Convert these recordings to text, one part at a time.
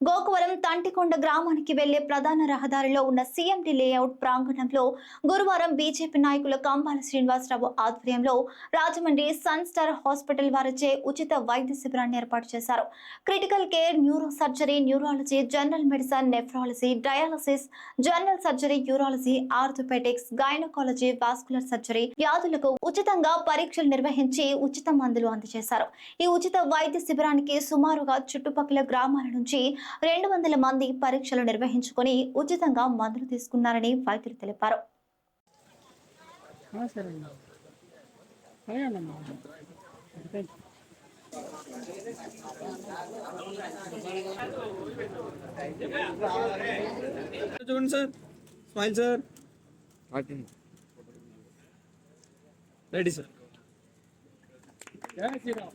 గోకువరం తంటికొండ గ్రామానికి వెళ్ళే ప్రధాన రహదారిలో ఉన్న సీఎండి లేఅవుట్ ప్రాంగణంలో గురువారం బీజేపీ నాయకులు కంబాల శ్రీనివాసరావు ఆధ్వర్యంలో రాజమండ్రి సన్ స్టార్ హాస్పిటల్ వారిచే ఉచిత వైద్య శిబిరాన్ని ఏర్పాటు చేశారు. Critical care neuro surgery neurology general medicine nephrology dialysis general surgery urology orthopaedics gynaecology vascular surgery వ్యాధులకు ఉచితంగా పరీక్షలు నిర్వహించి ఉచిత మందులు అందజేశారు. ఈ ఉచిత వైద్య శిబిరానికి సుమారుగా చుట్టుపక్కల గ్రామాల నుంచి రెండు వందల మంది పరీక్షలు నిర్వహించుకొని ఉచితంగా మందులు తీసుకున్నారని వైద్యులు తెలిపారు. చూడండి sir. Smile sir. Ready sir. జై శ్రీరామ్.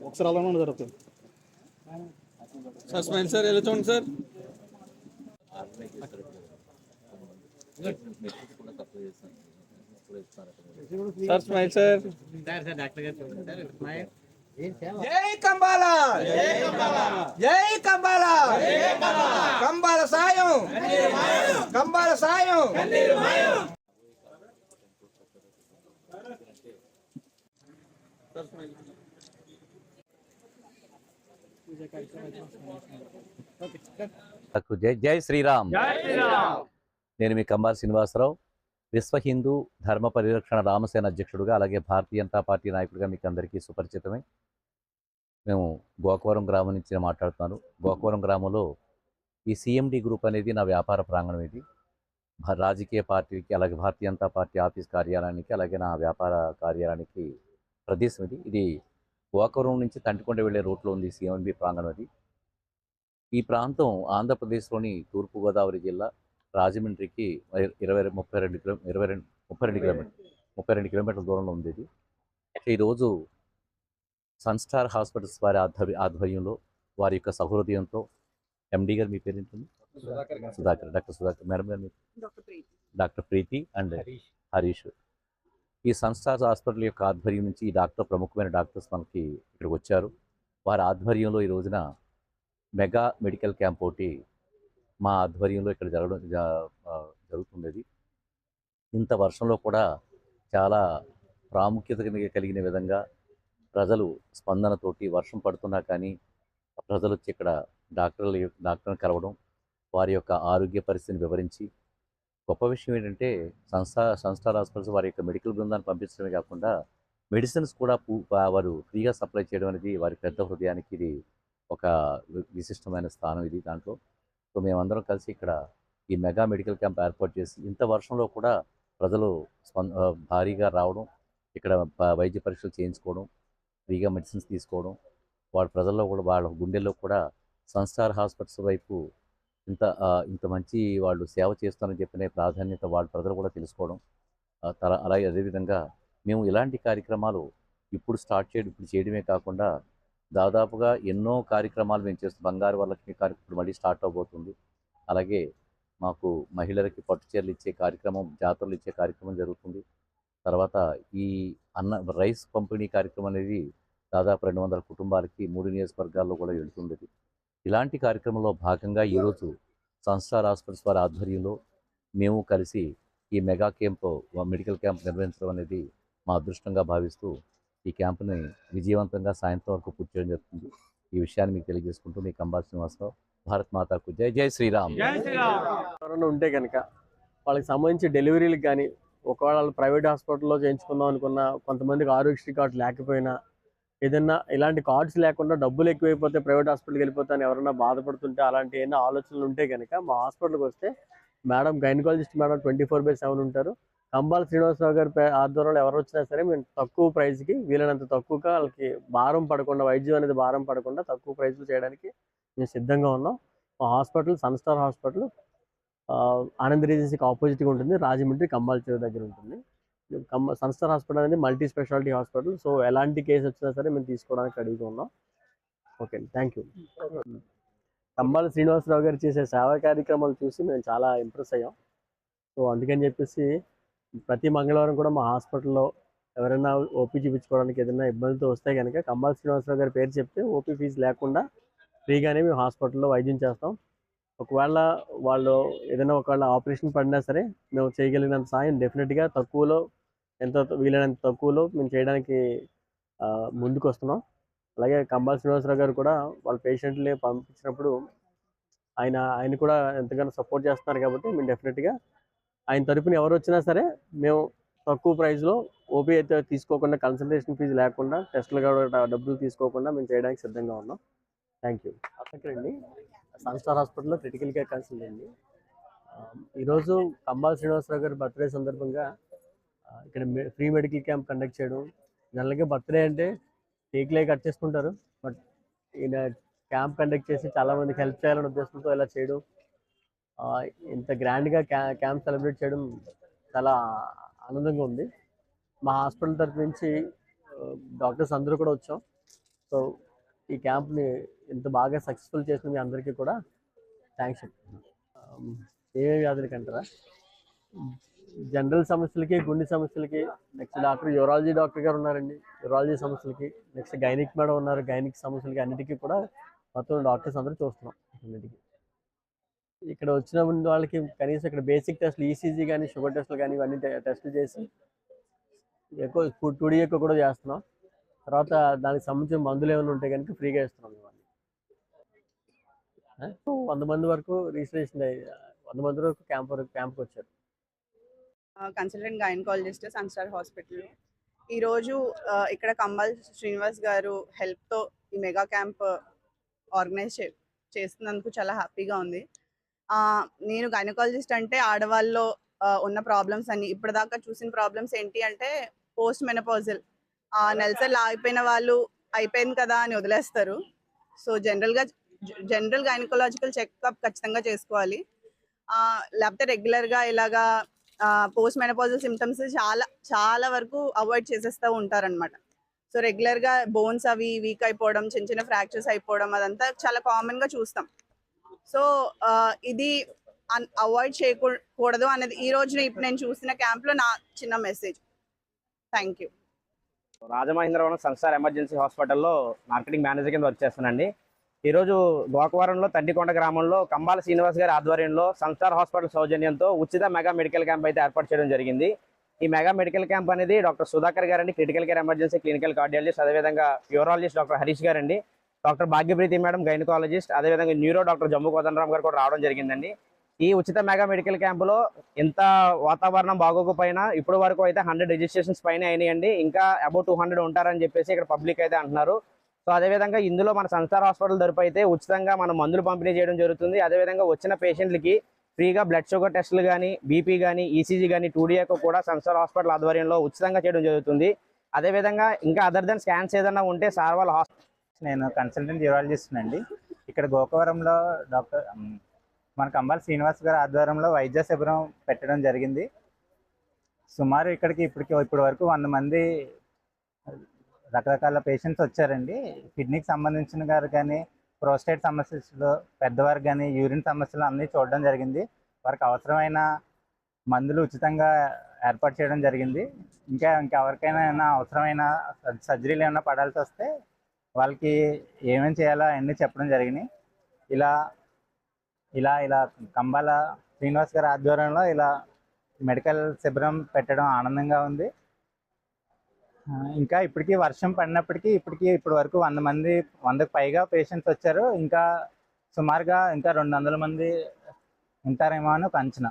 ఒకసారి అలా ఉండదు జరుగుతుంది సార్ స్మైల్ సార్ ఎలా చూడండి సార్? సార్ స్మైల్ సార్ జై కంబాల! జై కంబాల! కంబాల సాయం! కంబాల సాయం! నాకు జై జై శ్రీరామ్. నేను మీ కంబాల శ్రీనివాసరావు. విశ్వ హిందూ ధర్మ పరిరక్షణ రామసేన అధ్యక్షుడుగా అలాగే భారతీయ జనతా పార్టీ నాయకుడిగా మీకు అందరికీ సుపరిచితమే మేము గోకవరం గ్రామం నుంచి మాట్లాడుతున్నాను. గోకవరం గ్రామంలో ఈ సిఎండి గ్రూప్ అనేది నా వ్యాపార ప్రాంగణం ఇది. రాజకీయ పార్టీకి అలాగే భారతీయ జనతా పార్టీ ఆఫీస్ కార్యాలయానికి అలాగే నా వ్యాపార కార్యాలయానికి ప్రదేశం ఇది. ఇది గోకవరం నుంచి తంటికొండ వెళ్ళే రూట్లో ఉంది సిఎండి ప్రాంగణం ఇది ఈ ప్రాంతం ఆంధ్రప్రదేశ్లోని తూర్పుగోదావరి జిల్లా రాజమండ్రికి ఇరవై ముప్పై రెండు కిలో ఇరవై రెండు ముప్పై రెండు కిలోమీటర్ ముప్పై రెండు కిలోమీటర్ల దూరంలో ఉంది ఇది ఈరోజు సన్స్టార్ హాస్పిటల్స్ వారి ఆధ్వర్య ఆధ్వర్యంలో వారి యొక్క సహృదయంతో ఎండి గారు మీ పేరు ఏంటండి? సుధాకర్ డాక్టర్ సుధాకర్. మేడం గారు డాక్టర్ ప్రీతి. అండ్ హరీష్. ఈ సన్స్టార్ హాస్పిటల్ యొక్క ఆధ్వర్యం నుంచి ఈ డాక్టర్ ప్రముఖమైన డాక్టర్స్ మనకి ఇక్కడికి వచ్చారు. వారి ఆధ్వర్యంలో ఈ రోజున మెగా మెడికల్ క్యాంప్ ఒకటి మా ఆధ్వర్యంలో ఇక్కడ జరగడం జ- జరుగుతున్నది ఇంత వర్షంలో కూడా చాలా ప్రాముఖ్యత కలిగిన విధంగా ప్రజలు స్పందనతోటి వర్షం పడుతున్నా కానీ ప్రజలు వచ్చి ఇక్కడ డాక్టర్లు డాక్టర్ని కలవడం వారి యొక్క ఆరోగ్య పరిస్థితిని వివరించి గొప్ప విషయం ఏంటంటే సంస్థ సంస్థార్ హాస్పిటల్స్ వారి యొక్క మెడికల్ బృందాన్ని పంపించడమే కాకుండా మెడిసిన్స్ కూడా పూ- వారు ఫ్రీగా సప్లై చేయడం అనేది వారి పెద్ద హృదయానికి ఇది ఒక విశిష్టమైన స్థానం ఇది దాంట్లో. సో మేమందరం కలిసి ఇక్కడ ఈ మెగా మెడికల్ క్యాంప్ ఏర్పాటు చేసి ఇంత వర్షంలో కూడా ప్రజలు భారీగా రావడం ఇక్కడ వైద్య పరీక్షలు చేయించుకోవడం ఫ్రీగా మెడిసిన్స్ తీసుకోవడం వాళ్ళ ప్రజల్లో కూడా వాళ్ళ గుండెల్లో కూడా సన్స్టార్ హాస్పిటల్స్ వైపు ఇంత ఇంత మంచి వాళ్ళు సేవ చేస్తారని చెప్పిన ప్రాధాన్యత వాళ్ళ ప్రజలు కూడా తెలుసుకోవడం తర అలాగే అదేవిధంగా మేము ఇలాంటి కార్యక్రమాలు ఇప్పుడు స్టార్ట్ చేయడం ఇప్పుడు చేయడమే కాకుండా దాదాపుగా ఎన్నో కార్యక్రమాలు మేము చేస్తాం బంగారు వరలక్ష్మి కార్యక్రమం మళ్ళీ స్టార్ట్ అవబోతుంది. అలాగే మాకు మహిళలకి పట్టు చీరలు ఇచ్చే కార్యక్రమం జాతరలు ఇచ్చే కార్యక్రమం జరుగుతుంది. తర్వాత ఈ అన్న రైస్ పంపిణీ కార్యక్రమం అనేది దాదాపు రెండు వందల కుటుంబాలకి మూడు నియోజకవర్గాల్లో కూడా వెళ్తుంది ఇలాంటి కార్యక్రమంలో భాగంగా ఈరోజు సంస్థార్ హాస్పిటల్స్ వారి ఆధ్వర్యంలో మేము కలిసి ఈ మెగా క్యాంప్ మెడికల్ క్యాంప్ నిర్వహించడం అనేది మా అదృష్టంగా భావిస్తూ ఈ క్యాంపుని విజయవంతంగా సాయంత్రం వరకు పూర్తి చేయడం జరుగుతుంది. ఈ విషయాన్ని మీకు తెలియజేసుకుంటూ మీ కంబాల్ శ్రీనివాసరావు భారత్ మాతాకు జై జై శ్రీరామ్. జై శ్రీరామ్. ఎవరైనా ఉంటే కనుక వాళ్ళకి సంబంధించి డెలివరీలకు కానీ ఒకవేళ వాళ్ళు ప్రైవేట్ హాస్పిటల్లో చేయించుకుందాం అనుకున్న కొంతమందికి ఆరోగ్యశ్రీ కార్డు లేకపోయినా ఏదైనా ఇలాంటి కార్డ్స్ లేకుండా డబ్బులు ఎక్కువైపోతే ప్రైవేట్ హాస్పిటల్కి వెళ్ళిపోతాను ఎవరైనా బాధపడుతుంటే అలాంటి ఏమైనా ఆలోచనలు ఉంటే కనుక మా హాస్పిటల్కి వస్తే madam gynaecologist madam twenty four by seven ఉంటారు. కంబాల శ్రీనివాసరావు గారి ఆధ్వర్యంలో ఎవరు వచ్చినా సరే మేము తక్కువ ప్రైస్కి వీలైనంత తక్కువగా వాళ్ళకి భారం పడకుండా వైద్యం అనేది భారం పడకుండా తక్కువ ప్రైస్లో చేయడానికి మేము సిద్ధంగా ఉన్నాం. మా హాస్పిటల్ సన్స్టార్ హాస్పిటల్ ఆనంద్ రీజెన్సీకి ఆపోజిట్గా ఉంటుంది. రాజమండ్రి కంబాల్ చెరువు దగ్గర ఉంటుంది. కంబ సన్స్టార్ హాస్పిటల్ అనేది మల్టీ స్పెషాలిటీ హాస్పిటల్ సో ఎలాంటి కేసు వచ్చినా సరే మేము తీసుకోవడానికి అడుగుతూ ఉన్నాం. Okay thank you Kambala Srinivasarao గారు చేసే సేవా కార్యక్రమాలు చూసి మేము చాలా ఇంప్రెస్ అయ్యాం. సో అందుకని చెప్పేసి ప్రతి మంగళవారం కూడా మా హాస్పిటల్లో ఎవరైనా ఓపీ చూపించుకోవడానికి ఏదైనా ఇబ్బందులతో వస్తే కనుక కంబాల శ్రీనివాసరావు గారి పేరు చెప్తే ఓపీ ఫీజు లేకుండా ఫ్రీగానే మేము హాస్పిటల్లో వైద్యం చేస్తాం. ఒకవేళ వాళ్ళు ఏదైనా ఒకవేళ ఆపరేషన్ పడినా సరే మేము చేయగలిగినంత సాయం డెఫినెట్గా తక్కువలో ఎంత వీలైనంత తక్కువలో మేము చేయడానికి ముందుకు వస్తున్నాం అలాగే కంబాల్ శ్రీనివాసరావు గారు కూడా వాళ్ళ పేషెంట్ని పంపించినప్పుడు ఆయన ఆయన కూడా ఎంతగానో సపోర్ట్ చేస్తున్నారు కాబట్టి మేము డెఫినెట్గా ఆయన తరఫున ఎవరు వచ్చినా సరే మేము తక్కువ ప్రైస్లో ఓపీ అయితే తీసుకోకుండా కన్సల్టేషన్ ఫీజు లేకుండా టెస్టులు కూడా డబ్బులు తీసుకోకుండా మేము చేయడానికి సిద్ధంగా ఉన్నాం. థ్యాంక్ యూ అక్కడండి సన్స్టార్ హాస్పిటల్లో క్రిటికల్ కేర్ కన్సల్ట్ అండి ఈరోజు కంబాల్ శ్రీనివాసరావు గారి బర్త్డే సందర్భంగా ఇక్కడ ఫ్రీ మెడికల్ క్యాంప్ కండక్ట్ చేయడం. జనరల్గా బర్త్డే అంటే కేక్లే కట్ చేసుకుంటారు. బట్ ఈయన క్యాంప్ కండక్ట్ చేసి చాలామందికి హెల్ప్ చేయాలనే ఉద్దేశంతో ఇలా చేయడం. ఇంత గ్రాండ్గా క్యా క్యాంప్ సెలబ్రేట్ చేయడం చాలా ఆనందంగా ఉంది. మా హాస్పిటల్ తరఫు నుంచి డాక్టర్స్ అందరూ కూడా వచ్చాం. సో ఈ క్యాంప్ని ఇంత బాగా సక్సెస్ఫుల్ చేసిన మీ అందరికీ కూడా థ్యాంక్స్ ఏమేమి వ్యాధులకి అంటారా జనరల్ సమస్యలకి గుండె సమస్యలకి నెక్స్ట్ డాక్టర్ యూరాలజీ డాక్టర్ గారు ఉన్నారండి. యూరాలజీ సమస్యలకి నెక్స్ట్ గైనిక్ మేడం ఉన్నారు. గైనిక్ సమస్యలకి అన్నిటికీ కూడా మొత్తం డాక్టర్స్ అందరూ చూస్తున్నాం. అన్నిటికీ. ఇక్కడ వచ్చిన వాళ్ళకి కనీసం ఇక్కడ బేసిక్ టెస్ట్లు ఈసీజీ కానీ షుగర్ టెస్ట్లు కానీ ఇవన్నీ టెస్ట్లు చేసి ఎక్కువ టూ డీ ఎక్కువ కూడా చేస్తున్నాం. తర్వాత దానికి సంబంధించిన మందులు ఏమైనా ఉంటే కనుక ఫ్రీగా ఇస్తున్నాం ఇవన్నీ వంద మంది వరకు రిజిస్ట్రేషన్ అయ్యి వంద మంది వరకు క్యాంప్ వరకు క్యాంప్కి వచ్చారు. కన్సల్టెంట్ గైనకాలజిస్ట్ సన్స్టార్ హాస్పిటల్ ఈరోజు ఇక్కడ కంబల్ శ్రీనివాస్ గారు హెల్ప్తో ఈ మెగా క్యాంప్ ఆర్గనైజ్ చే చేస్తున్నందుకు చాలా హ్యాపీగా ఉంది. నేను గైనకాలజిస్ట్ అంటే ఆడవాళ్ళలో ఉన్న ప్రాబ్లమ్స్ అన్ని. ఇప్పటిదాకా చూసిన ప్రాబ్లమ్స్ ఏంటి అంటే పోస్ట్ మెనపాజల్ నెలసరి ఆగిపోయిన వాళ్ళు అయిపోయింది కదా అని వదిలేస్తారు. సో జనరల్గా జనరల్ గైనకలాజికల్ చెకప్ ఖచ్చితంగా చేసుకోవాలి. లేకపోతే రెగ్యులర్గా ఇలాగా పోస్ట్ మెనపాజల్ సిమ్టమ్స్ చాలా చాలా వరకు అవాయిడ్ చేసేస్తూ ఉంటారనమాట సో రెగ్యులర్గా బోన్స్ అవి వీక్ అయిపోవడం చిన్న చిన్న ఫ్రాక్చర్స్ అయిపోవడం అదంతా చాలా కామన్గా చూస్తాం. సో ఇది అవాయిడ్ చేయకూడదు అనేది ఈ రోజున ఇప్పుడు నేను చూసిన క్యాంప్లో నా చిన్న message. Thank you. Rajamahendravaram Sunstar emergency హాస్పిటల్లో మార్కెటింగ్ మేనేజర్ కింద వర్క్ చేస్తానండి ఈరోజు గోకవరంలో తండ్రికొండ గ్రామంలో కంబాల శ్రీనివాస్ గారి ఆధ్వర్యంలో సంస్థార్ హాస్పిటల్ సౌజన్యంతో ఉచిత మెగా మెడికల్ క్యాంప్ అయితే ఏర్పాటు చేయడం జరిగింది. ఈ మెగా మెడికల్ క్యాంప్ అనేది డాక్టర్ సుధాకర్ గారండి critical care emergency clinical cardiologist అదేవిధంగా యూరాలజిస్ట్ డాక్టర్ హరీష్ గారండి. డాక్టర్ భాగ్యప్రీతి మేడం గైనకాలజిస్ట్ అదేవిధంగా న్యూరో డాక్టర్ జమ్ము కోదండరామ్ గారు కూడా రావడం జరిగిందండి. ఈ ఉచిత మెగా మెడికల్ క్యాంపులో ఎంత వాతావరణం బాగోకపోయినా ఇప్పుడు వరకు అయితే హండ్రెడ్ రిజిస్ట్రేషన్స్ పైన అయినాయండి. ఇంకా అబౌట్ టూ హండ్రెడ్ ఉంటారని చెప్పేసి ఇక్కడ పబ్లిక్ అయితే అంటున్నారు. సో అదేవిధంగా ఇందులో మన సంస్థార్ హాస్పిటల్ తరపు అయితే ఉచితంగా మనం మందులు పంపిణీ చేయడం జరుగుతుంది. అదేవిధంగా వచ్చిన పేషెంట్లకి ఫ్రీగా బ్లడ్ షుగర్ టెస్టులు కానీ బీపీ కానీ ఈసీజీ కానీ టూడీఏకు కూడా సంస్థార్ హాస్పిటల్ ఆధ్వర్యంలో ఉచితంగా చేయడం జరుగుతుంది. అదేవిధంగా ఇంకా అదర్ దెన్ స్కాన్స్ ఏదైనా ఉంటే సార్ వాళ్ళ హాస్పిటల్ నేను కన్సల్టెంట్ జ్యూరాలజిస్ట్ అండి. ఇక్కడ గోకవరంలో డాక్టర్ మన కంబాల శ్రీనివాస్ గారి ఆధ్వర్యంలో వైద్య శిబిరం పెట్టడం జరిగింది. సుమారు ఇక్కడికి ఇప్పటికి ఇప్పటి వరకు వంద మంది రకరకాల పేషెంట్స్ వచ్చారండి. కిడ్నీకి సంబంధించిన గారు కానీ ప్రోస్టేట్ సమస్యలు పెద్దవారు కానీ యూరిన్ సమస్యలు అన్నీ చూడడం జరిగింది. వారికి అవసరమైన మందులు ఉచితంగా ఏర్పాటు చేయడం జరిగింది. ఇంకా ఇంకెవరికైనా ఏమైనా అవసరమైన సర్జరీలు ఏమైనా పడాల్సి వస్తే వాళ్ళకి ఏమేమి చేయాలో అవన్నీ చెప్పడం జరిగినాయి ఇలా ఇలా ఇలా కంబాల శ్రీనివాస్ గారి ఆధ్వర్యంలో ఇలా మెడికల్ శిబిరం పెట్టడం ఆనందంగా ఉంది. ఇంకా ఇప్పటికీ వర్షం పడినప్పటికీ ఇప్పటికీ ఇప్పటి వరకు వంద మంది వందకు పైగా పేషెంట్స్ వచ్చారు. ఇంకా సుమారుగా ఇంకా రెండు వందల మంది ఉంటారేమో అని ఒక అంచనా.